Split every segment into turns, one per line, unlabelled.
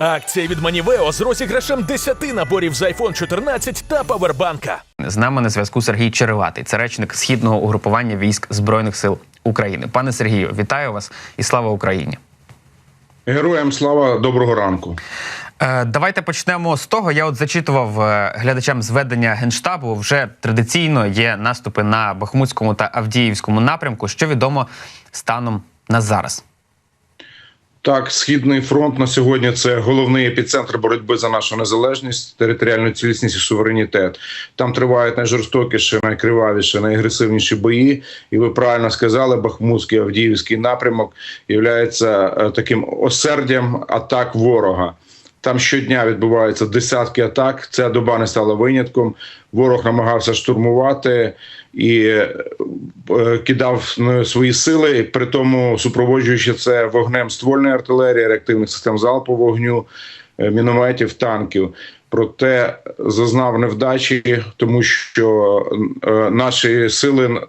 Акція від Манівео з розіграшем 10 наборів з iPhone 14 та павербанка.
З нами на зв'язку Сергій Череватий, це речник східного угрупування військ Збройних сил України. Пане Сергію, вітаю вас і слава Україні.
Героям слава доброго ранку.
Е, давайте почнемо з того. Я от зачитував е, глядачам зведення генштабу. Вже традиційно є наступи на Бахмутському та Авдіївському напрямку. Що відомо станом на зараз?
Так, східний фронт на сьогодні це головний епіцентр боротьби за нашу незалежність, територіальну цілісність і суверенітет. Там тривають найжорстокіші, найкривавіші, найагресивніші бої. І ви правильно сказали, Бахмутський Авдіївський напрямок є таким осердям атак ворога. Там щодня відбуваються десятки атак. Ця доба не стала винятком. Ворог намагався штурмувати і е, кидав свої сили, при тому супроводжуючи це вогнем ствольної артилерії, реактивних систем залпового вогню, е, мінометів, танків. Проте зазнав невдачі, тому що е, наші сили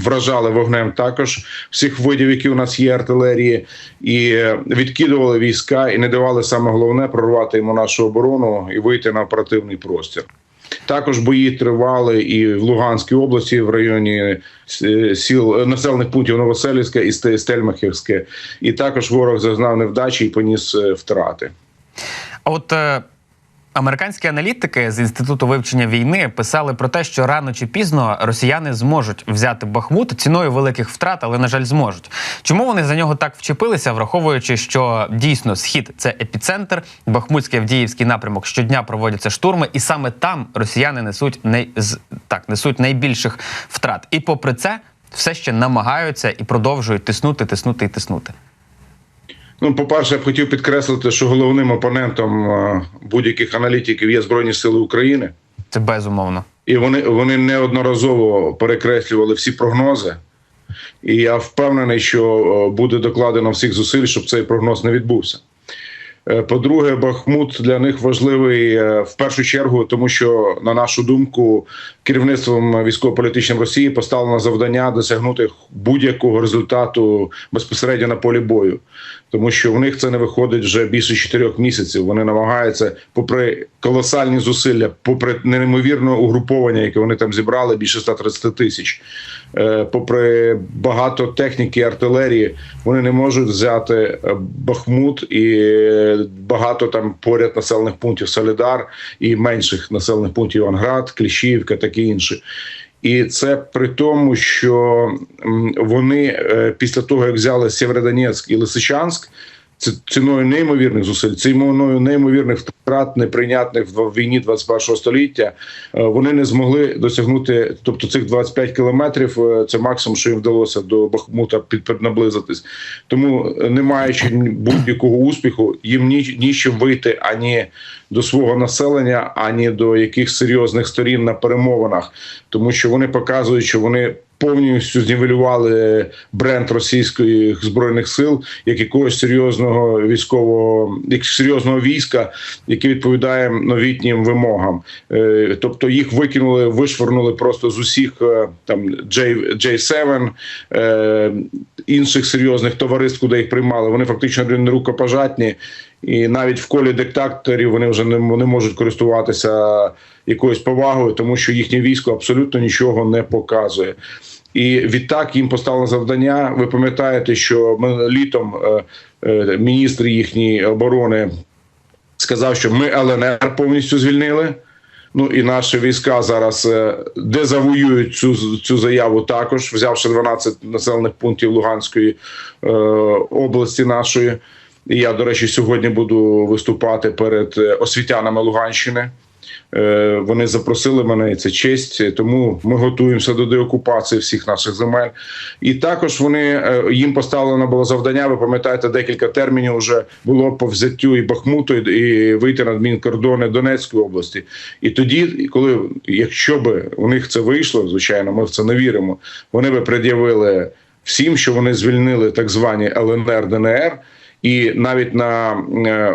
вражали вогнем також всіх видів, які у нас є артилерії, і відкидували війська, і не давали саме головне прорвати йому нашу оборону і вийти на оперативний простір. Також бої тривали і в Луганській області, в районі сіл населених пунктів Новоселівське і Стельмахівське. І також ворог зазнав невдачі і поніс втрати.
А от е, Американські аналітики з інституту вивчення війни писали про те, що рано чи пізно росіяни зможуть взяти Бахмут ціною великих втрат, але на жаль, зможуть. Чому вони за нього так вчепилися, враховуючи, що дійсно схід це епіцентр, Бахмутський Авдіївський напрямок щодня проводяться штурми, і саме там росіяни несуть най... так, несуть найбільших втрат. І попри це, все ще намагаються і продовжують тиснути, тиснути і тиснути.
Ну, по-перше, я б хотів підкреслити, що головним опонентом будь-яких аналітиків є Збройні Сили України.
Це безумовно.
І вони вони неодноразово перекреслювали всі прогнози. І я впевнений, що буде докладено всіх зусиль, щоб цей прогноз не відбувся. Е, по-друге, Бахмут для них важливий е, в першу чергу, тому що, на нашу думку, керівництвом військово-політичним Росії поставлено завдання досягнути будь-якого результату безпосередньо на полі бою, тому що в них це не виходить вже більше чотирьох місяців. Вони намагаються, попри колосальні зусилля, попри неймовірне угруповання, яке вони там зібрали, більше 130 тисяч. Е, попри багато техніки артилерії, вони не можуть взяти Бахмут і багато там поряд населених пунктів Солідар і менших населених пунктів Іванград, Кліщівка, такі інші. І це при тому, що вони е, після того, як взяли Сєвєродонецьк і Лисичанськ, ціною неймовірних зусиль, ціною неймовірних втрат, неприйнятних в війні 21-го століття. Е, вони не змогли досягнути, тобто цих 25 кілометрів. е, Це максимум, що їм вдалося до Бахмута під наблизитись. Тому, е, не маючи будь-якого успіху, їм ні, ні чим вийти ані до свого населення, ані до яких серйозних сторін на перемовинах, тому що вони показують, що вони повністю знівелювали бренд російських збройних сил як якогось серйозного військового, як серйозного війська, яке відповідає новітнім вимогам. Е, тобто їх викинули, вишвернули просто з усіх е, там J, J7, е, інших серйозних товариств, куди їх приймали. Вони фактично рукопожатні. І навіть в колі диктаторів вони вже не, не можуть користуватися якоюсь повагою, тому що їхнє військо абсолютно нічого не показує. І відтак їм поставлено завдання. Ви пам'ятаєте, що ми літом е, е, міністр їхньої оборони сказав, що ми ЛНР повністю звільнили. Ну і наші війська зараз е, дезавоюють цю цю заяву також, взявши 12 населених пунктів Луганської е, області нашої. Я, до речі, сьогодні буду виступати перед освітянами Луганщини. Вони запросили мене, і це честь. Тому ми готуємося до деокупації всіх наших земель. І також вони їм поставлено було завдання. Ви пам'ятаєте, декілька термінів вже було по взяттю і Бахмуту, і вийти на адмінкордони Донецької області. І тоді, коли якщо би у них це вийшло, звичайно, ми в це не віримо. Вони би пред'явили всім, що вони звільнили так звані ЛНР ДНР. І навіть на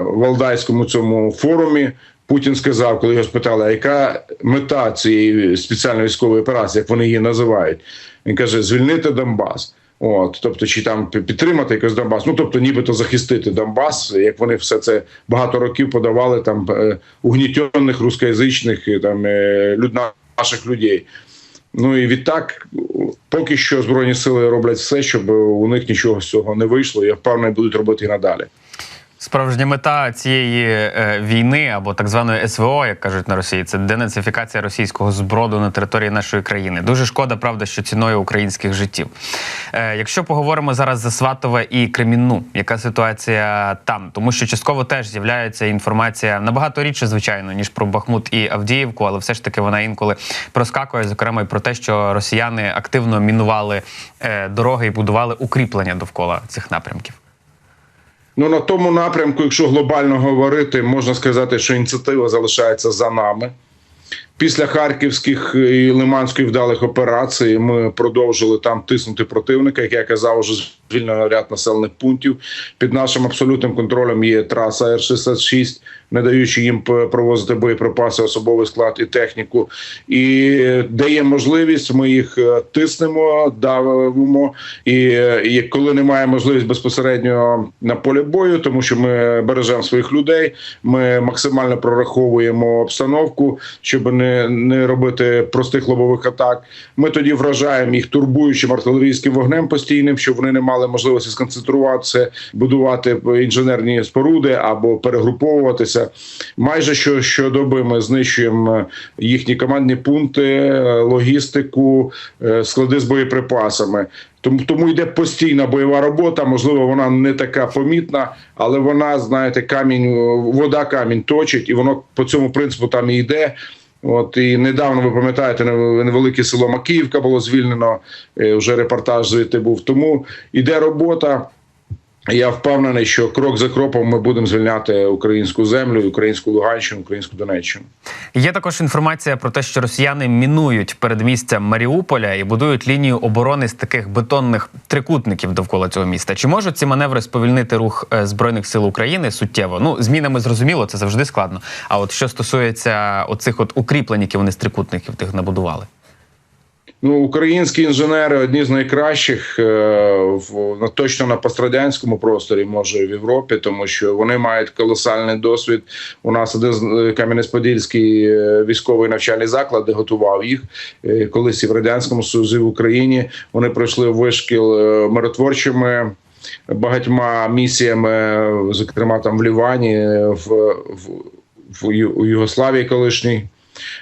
Валдайському цьому форумі Путін сказав, коли його спитали, а яка мета цієї спеціальної військової операції, як вони її називають. Він каже: звільнити Донбас. От, тобто, чи там підтримати якось Донбас, ну тобто, нібито захистити Донбас, як вони все це багато років подавали там е, угнітених рускоязичних е, там е, люд наших людей. Ну і відтак, поки що збройні сили роблять все, щоб у них нічого з цього не вийшло. Я впевнений, будуть робити і надалі.
Справжня мета цієї е, війни або так званої СВО, як кажуть на Росії, це денацифікація російського зброду на території нашої країни. Дуже шкода, правда, що ціною українських життів. Е, якщо поговоримо зараз за Сватове і Кремінну, яка ситуація там? Тому що частково теж з'являється інформація набагато рідше, звичайно, ніж про Бахмут і Авдіївку, але все ж таки вона інколи проскакує, зокрема, і про те, що росіяни активно мінували е, дороги і будували укріплення довкола цих напрямків.
Ну на тому напрямку, якщо глобально говорити, можна сказати, що ініціатива залишається за нами. Після харківських і лиманської вдалих операцій ми продовжили там тиснути противника. Як я казав, вже звільнено ряд населених пунктів. Під нашим абсолютним контролем є траса Р-66, не даючи їм провозити боєприпаси, особовий склад і техніку. І де є можливість, ми їх е, тиснемо, давимо. І, е, і коли немає можливість безпосередньо на полі бою, тому що ми бережемо своїх людей, ми максимально прораховуємо обстановку, щоб не, не робити простих лобових атак. Ми тоді вражаємо їх турбуючим артилерійським вогнем постійним, щоб вони не мали можливості сконцентруватися, будувати інженерні споруди або перегруповуватися. Майже що щодоби ми знищуємо е, їхні командні пункти, е, логістику, е, склади з боєприпасами. Тому тому йде постійна бойова робота. Можливо, вона не така помітна, але вона, знаєте, камінь, вода камінь точить, і воно по цьому принципу там і йде. От і недавно ви пам'ятаєте, невелике село Макіївка було звільнено. Вже репортаж звідти був. Тому іде робота. Я впевнений, що крок за кроком ми будемо звільняти українську землю, українську Луганщину, українську Донеччину.
Є також інформація про те, що росіяни мінують передмістя Маріуполя і будують лінію оборони з таких бетонних трикутників довкола цього міста. Чи можуть ці маневри сповільнити рух е, збройних сил України суттєво? Ну змінами зрозуміло, це завжди складно. А от що стосується оцих от укріплень, які вони з трикутників тих набудували.
Ну, українські інженери одні з найкращих е, в точно на пострадянському просторі, може в Європі, тому що вони мають колосальний досвід. У нас один е, Кам'янець-Подільський е, військовий навчальний заклад, де готував їх колись і в радянському Союзі в Україні. Вони пройшли вишкіл миротворчими. Багатьма місіями, зокрема там в Лівані, в, в, в Югославії колишній.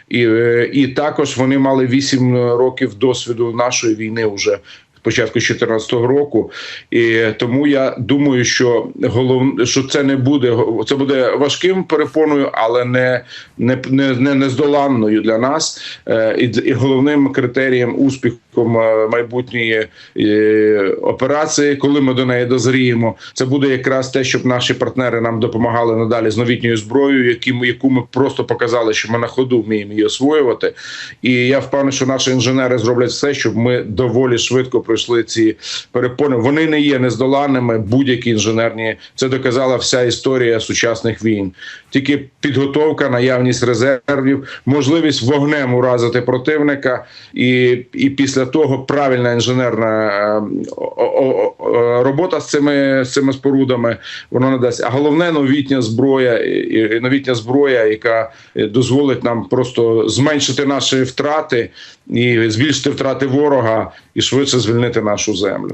І, е, і також вони мали 8 років досвіду нашої війни вже початку 2014 року. І тому я думаю, що головне, що це не буде це буде важким перепоною, але не, не, не, не нездоланною для нас. Е, І, і головним критерієм успіхом е, майбутньої е, операції, коли ми до неї дозріємо, це буде якраз те, щоб наші партнери нам допомагали надалі з новітньою зброєю, яку ми просто показали, що ми на ходу вміємо її освоювати. І я впевнений, що наші інженери зроблять все, щоб ми доволі швидко пройшли ці перепони. Вони не є нездоланними, будь-які інженерні. Це доказала вся історія сучасних війн. Тільки підготовка, наявність резервів, можливість вогнем уразити противника, і, і після того правильна інженерна е, о- робота з цими, з цими спорудами воно надасть. А головне новітня зброя, і новітня зброя, яка е, дозволить нам просто зменшити наші втрати і збільшити втрати ворога і швидше звільнити нашу землю.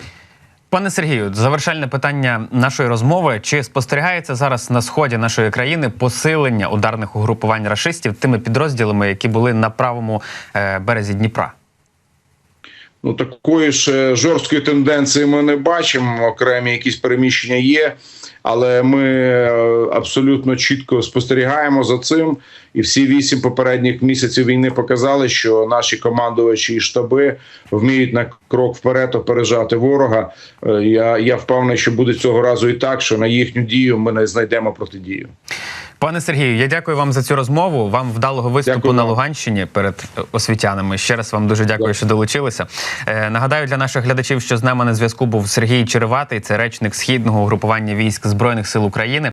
Пане Сергію, завершальне питання нашої розмови: чи спостерігається зараз на сході нашої країни посилення ударних угрупувань рашистів тими підрозділами, які були на правому е, березі Дніпра?
Ну такої ж жорсткої тенденції ми не бачимо. Окремі якісь переміщення є, але ми е, абсолютно чітко спостерігаємо за цим. І всі вісім попередніх місяців війни показали, що наші командувачі і штаби вміють на крок вперед опережати ворога. Е, Я, я впевнений, що буде цього разу і так, що на їхню дію ми не знайдемо протидію.
Пане Сергію, я дякую вам за цю розмову. Вам вдалого виступу
Дякую
на. Луганщині перед освітянами. Ще раз вам дуже дякую,
Дякую.
що долучилися. Е, нагадаю для наших глядачів, що з нами на зв'язку був Сергій Череватий, це речник східного угрупування військ збройних сил України.